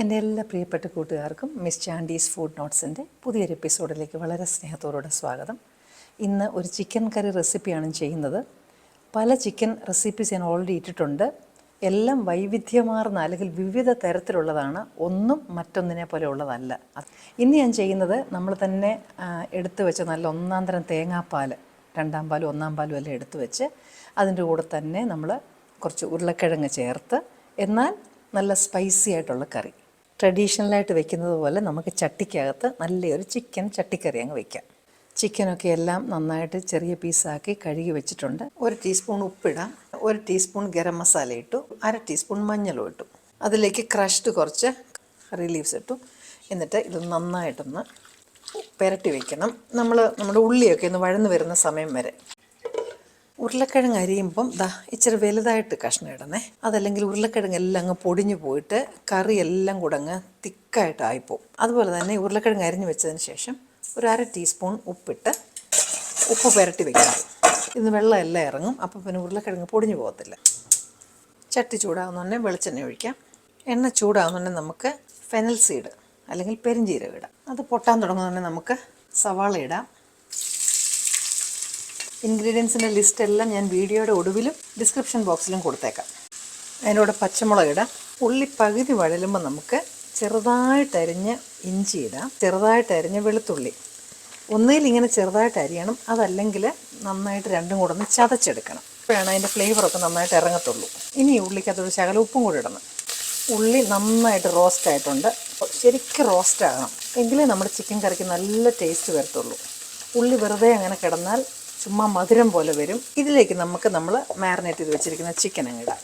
എന്റെ എല്ലാ പ്രിയപ്പെട്ട കൂട്ടുകാർക്കും മിസ് ചാൻഡീസ് ഫുഡ് നോട്ട്സിന്റെ പുതിയൊരു എപ്പിസോഡിലേക്ക് വളരെ സ്നേഹത്തോടെ സ്വാഗതം. ഇന്ന് ഒരു ചിക്കൻ കറി റെസിപ്പിയാണ് ചെയ്യുന്നത്. പല ചിക്കൻ റെസിപ്പീസ് ഞാൻ ഓൾറെഡി ഇട്ടിട്ടുണ്ട്. എല്ലാം വൈവിധ്യമാർന്ന അല്ലെങ്കിൽ വിവിധ തരത്തിലുള്ളതാണ്. ഒന്നും മറ്റൊന്നിനെ പോലെ ഉള്ളതല്ല. ഇന്ന് ഞാൻ ചെയ്യുന്നത് നമ്മൾ തന്നെ എടുത്തു വെച്ച നല്ല ഒന്നാം തരം തേങ്ങാപ്പാൽ രണ്ടാം പാലും ഒന്നാം പാലും എല്ലാം എടുത്തു വെച്ച് അതിന്റെ കൂടെ തന്നെ നമ്മൾ കുറച്ച് ഉരുളക്കിഴങ്ങ് ചേർത്ത് എന്നാൽ നല്ല സ്പൈസി ആയിട്ടുള്ള കറി. ട്രഡീഷണലായിട്ട് വെക്കുന്നത് പോലെ നമുക്ക് ചട്ടിക്കകത്ത് നല്ലൊരു ചിക്കൻ ചട്ടിക്കറി അങ്ങ് വെക്കാം. ചിക്കനൊക്കെ എല്ലാം നന്നായിട്ട് ചെറിയ പീസാക്കി കഴുകി വെച്ചിട്ടുണ്ട്. ഒരു ടീസ്പൂൺ ഉപ്പിടാം. ഒരു ടീസ്പൂൺ ഗരം മസാല ഇട്ടു. അര ടീസ്പൂൺ മഞ്ഞളും ഇട്ടു. അതിലേക്ക് ക്രഷ്ഡ് കുറച്ച് കറി ലീവ്സ് ഇട്ടു. എന്നിട്ട് ഇത് നന്നായിട്ടൊന്ന് പുരട്ടി വയ്ക്കണം നമ്മൾ നമ്മുടെ ഉള്ളിയൊക്കെ ഒന്ന് വഴന്നു വരുന്ന സമയം വരെ. ഉരുളക്കിഴങ്ങ് അരിയുമ്പം ദാ ഇച്ചിരി വലുതായിട്ട് കഷ്ണം ഇടണേ. അതല്ലെങ്കിൽ ഉരുളക്കിഴങ്ങ് എല്ലാം അങ്ങ് പൊടിഞ്ഞു പോയിട്ട് കറി എല്ലാം കൂടെ അങ്ങ് തിക്കായിട്ടായിപ്പോവും. അതുപോലെ തന്നെ ഉരുളക്കിഴങ്ങ് അരിഞ്ഞു വെച്ചതിന് ശേഷം ഒരു അര ടീസ്പൂൺ ഉപ്പിട്ട് ഉപ്പ് പുരട്ടി വെക്കണം. ഇന്ന് വെള്ളം എല്ലാം ഇറങ്ങും അപ്പോൾ പിന്നെ ഉരുളക്കിഴങ്ങ് പൊടിഞ്ഞു പോകത്തില്ല. ചട്ടി ചൂടാകുന്നുണ്ടെങ്കിൽ വെളിച്ചെണ്ണ ഒഴിക്കാം. എണ്ണ ചൂടാകുന്നുണ്ടെങ്കിൽ നമുക്ക് ഫെനൽ സീഡ് അല്ലെങ്കിൽ പെരിഞ്ചീരകം ഇടാം. അത് പൊട്ടാൻ തുടങ്ങുന്നുണ്ടെങ്കിൽ നമുക്ക് സവാള ഇടാം. ഇൻഗ്രീഡിയൻസിന്റെ ലിസ്റ്റ് എല്ലാം ഞാൻ വീഡിയോയുടെ ഒടുവിലും ഡിസ്ക്രിപ്ഷൻ ബോക്സിലും കൊടുത്തേക്കാം. അതിനോട് പച്ചമുളക് ഇടാം ഉള്ളി പകുതി വഴലുമ്പോൾ നമുക്ക് ചെറുതായിട്ട് അരിഞ്ഞ് ഇഞ്ചി ഇടാം. ചെറുതായിട്ട് അരിഞ്ഞ് വെളുത്തുള്ളി. ഒന്നേൽ ഇങ്ങനെ ചെറുതായിട്ട് അരിയണം. അതല്ലെങ്കിൽ നന്നായിട്ട് രണ്ടും കൂടെ ഒന്ന് ചതച്ചെടുക്കണം. അപ്പോഴാണ് അതിന്റെ ഫ്ലേവറൊക്കെ നന്നായിട്ട് ഇറങ്ങത്തുള്ളൂ. ഇനി ഉള്ളിക്കകത്തൊരു ശകലം ഉപ്പും കൂടി ഇടണം. ഉള്ളി നന്നായിട്ട് റോസ്റ്റ് ആയിട്ടുണ്ട്. ശരിക്കും റോസ്റ്റ് ആകണം. എങ്കിലേ നമ്മുടെ ചിക്കൻ കറിക്ക് നല്ല ടേസ്റ്റ് വരത്തുള്ളൂ. ഉള്ളി വെറുതെ അങ്ങനെ കിടന്നാൽ ചുമ്മാ മധുരം പോലെ വരും. ഇതിലേക്ക് നമുക്ക് നമ്മൾ മാരിനേറ്റ് ചെയ്ത് വെച്ചിരിക്കുന്ന ചിക്കൻ ഇടാം.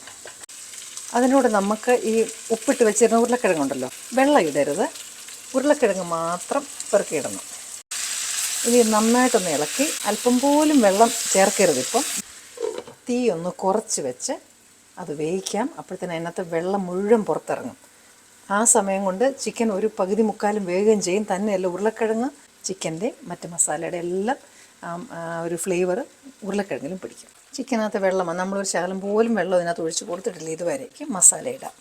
അതിനോട് നമുക്ക് ഈ ഉപ്പിട്ട് വെച്ചിരുന്ന ഉരുളക്കിഴങ്ങുണ്ടല്ലോ വെള്ളം ഇടരുത്. ഉരുളക്കിഴങ്ങ് മാത്രം പെറുക്കിയിടണം ഇനി നന്നായിട്ടൊന്ന് ഇളക്കി അല്പം പോലും വെള്ളം ചേർക്കരുത് ഇപ്പം. തീ ഒന്ന് കുറച്ച് വെച്ച് അത് വേവിക്കാം. അപ്പോഴത്തേന് അതിനകത്ത് വെള്ളം മുഴുവൻ പുറത്തിറങ്ങും. ആ സമയം കൊണ്ട് ചിക്കൻ ഒരു പകുതി മുക്കാലും വേഗം ചെയ്യും. തന്നെയല്ല ഉരുളക്കിഴങ്ങ് ചിക്കന്റെ മറ്റ് മസാലയുടെ എല്ലാം ഒരു ഫ്ലേവർ ഉരുളക്കിഴങ്ങിലും പിടിക്കും. ചിക്കനകത്ത് വെള്ളം നമ്മളൊരു ശകലം പോലും വെള്ളം ഇതിനകത്ത് ഒഴിച്ച് കൊടുത്തിട്ടില്ല ഇതുവരേക്ക് മസാല ഇടാം.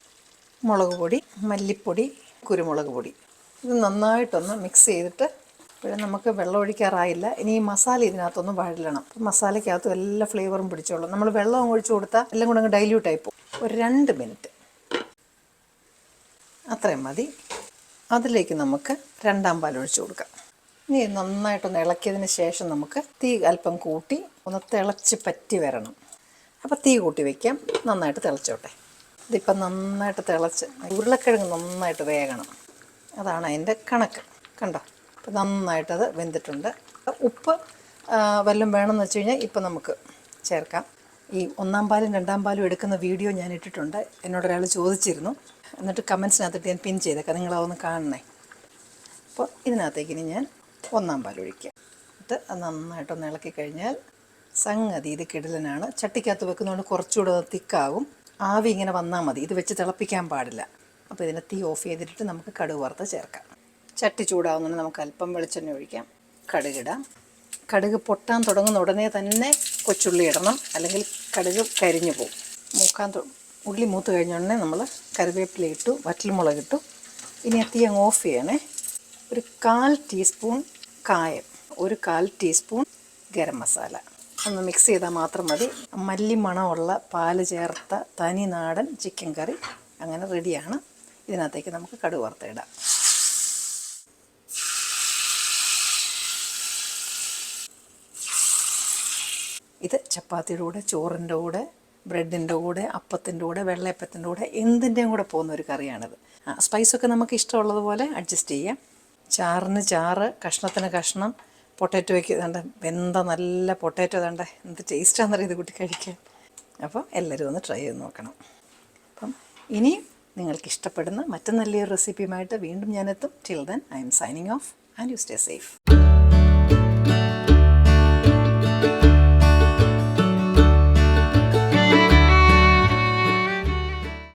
മുളക് പൊടി മല്ലിപ്പൊടി കുരുമുളക് പൊടി. ഇത് നന്നായിട്ടൊന്ന് മിക്സ് ചെയ്തിട്ട് ഇപ്പോഴും നമുക്ക് വെള്ളം ഒഴിക്കാറായില്ല. ഇനി ഈ മസാല ഇതിനകത്തൊന്ന് വഴലണം. മസാലയ്ക്കകത്ത് എല്ലാ ഫ്ലേവറും പിടിച്ചോളും. നമ്മൾ വെള്ളം ഒഴിച്ച് കൊടുത്താൽ എല്ലാം കൂടെ അങ്ങ് ഡൈല്യൂട്ട് പോകും. ഒരു രണ്ട് മിനിറ്റ് അത്രയും മതി. അതിലേക്ക് നമുക്ക് രണ്ടാം പാൽ ഒഴിച്ച് കൊടുക്കാം. ഇനി നന്നായിട്ടൊന്ന് ഇളക്കിയതിന് ശേഷം നമുക്ക് തീ അല്പം കൂട്ടി ഒന്ന് തിളച്ച് പറ്റി വരണം. അപ്പോൾ തീ കൂട്ടി വയ്ക്കാം നന്നായിട്ട് തിളച്ചോട്ടെ. ഇതിപ്പം നന്നായിട്ട് തിളച്ച് ഉരുളക്കിഴങ്ങ് നന്നായിട്ട് വേകണം. അതാണ് അതിന്റെ കണക്ക്. കണ്ടോ? അപ്പം നന്നായിട്ടത് വെന്തിട്ടുണ്ട്. ഉപ്പ് വല്ലതും വേണമെന്ന് വെച്ച് കഴിഞ്ഞാൽ ഇപ്പം നമുക്ക് ചേർക്കാം. ഈ ഒന്നാം പാലും രണ്ടാം പാലും എടുക്കുന്ന വീഡിയോ ഞാൻ ഇട്ടിട്ടുണ്ട്. എന്നോട് ഒരാൾ ചോദിച്ചിരുന്നു. എന്നിട്ട് കമൻസിനകത്തിട്ട് ഞാൻ പിൻ ചെയ്തേക്കാം. നിങ്ങളതൊന്ന് കാണണേ. അപ്പോൾ ഇതിനകത്തേക്ക് ഇനി ഞാൻ ഒന്നാം പാൽ ഒഴിക്കുക. എന്നിട്ട് അത് നന്നായിട്ടൊന്ന് ഇളക്കി കഴിഞ്ഞാൽ സംഗതി ഇത് കിടലനാണ്. ചട്ടിക്കകത്ത് വെക്കുന്നതുകൊണ്ട് കുറച്ചുകൂടെ തിക്കാവും. ആവി ഇങ്ങനെ വന്നാൽ മതി. ഇത് വെച്ച് തിളപ്പിക്കാൻ പാടില്ല. അപ്പോൾ ഇതിനെ തീ ഓഫ് ചെയ്തിട്ട് നമുക്ക് കടുക് വറുത്ത് ചേർക്കാം. ചട്ടി ചൂടാവുന്നതിന് നമുക്ക് അല്പം വെളിച്ചെണ്ണ ഒഴിക്കാം. കടുകിടാം കടുക് പൊട്ടാൻ തുടങ്ങുന്ന ഉടനെ തന്നെ കൊച്ചുള്ളി ഇടണം. അല്ലെങ്കിൽ കടുക് കരിഞ്ഞു പോകും. മൂക്കാൻ ഉള്ളി മൂത്ത് കഴിഞ്ഞ ഉടനെ നമ്മൾ കറിവേപ്പില ഇട്ടു വറ്റൽമുളക് ഇട്ടു. ഇനി തീ അങ്ങ് ഓഫ് ചെയ്യണേ. ഒരു കാൽ ടീസ്പൂൺ കായം ഒരു കാൽ ടീസ്പൂൺ ഗരം മസാല. ഒന്ന് മിക്സ് ചെയ്താൽ മാത്രം മതി. മല്ലി മണമുള്ള പാൽ ചേർത്ത തനി നാടൻ ചിക്കൻ കറി അങ്ങനെ റെഡിയാണ് ഇതിനകത്തേക്ക് നമുക്ക് കടുക് വറുത്തിടാം ഇത് ചപ്പാത്തിയുടെ കൂടെ ചോറിന്റെ കൂടെ ബ്രെഡിന്റെ കൂടെ അപ്പത്തിന്റെ കൂടെ വെള്ളയപ്പത്തിന്റെ കൂടെ എന്തിന്റെയും കൂടെ പോകുന്ന ഒരു കറിയാണിത്. സ്പൈസൊക്കെ നമുക്ക് ഇഷ്ടമുള്ളതുപോലെ അഡ്ജസ്റ്റ് ചെയ്യാം. ചാറിന് ചാറ് കഷ്ണത്തിന് കഷ്ണം പൊട്ടാറ്റോയ്ക്ക് വേണ്ട വെന്ത നല്ല പൊട്ടാറ്റോ വേണ്ട എന്ത് ടേസ്റ്റാണെന്നറിയാം ഇത് കൂട്ടി കഴിക്കാൻ. അപ്പം എല്ലാവരും ഒന്ന് ട്രൈ ചെയ്ത് നോക്കണം. അപ്പം ഇനി നിങ്ങൾക്ക് ഇഷ്ടപ്പെടുന്ന മറ്റു നല്ലൊരു റെസിപ്പിയുമായിട്ട് വീണ്ടും ഞാനെത്തും till then I'm signing off and you stay safe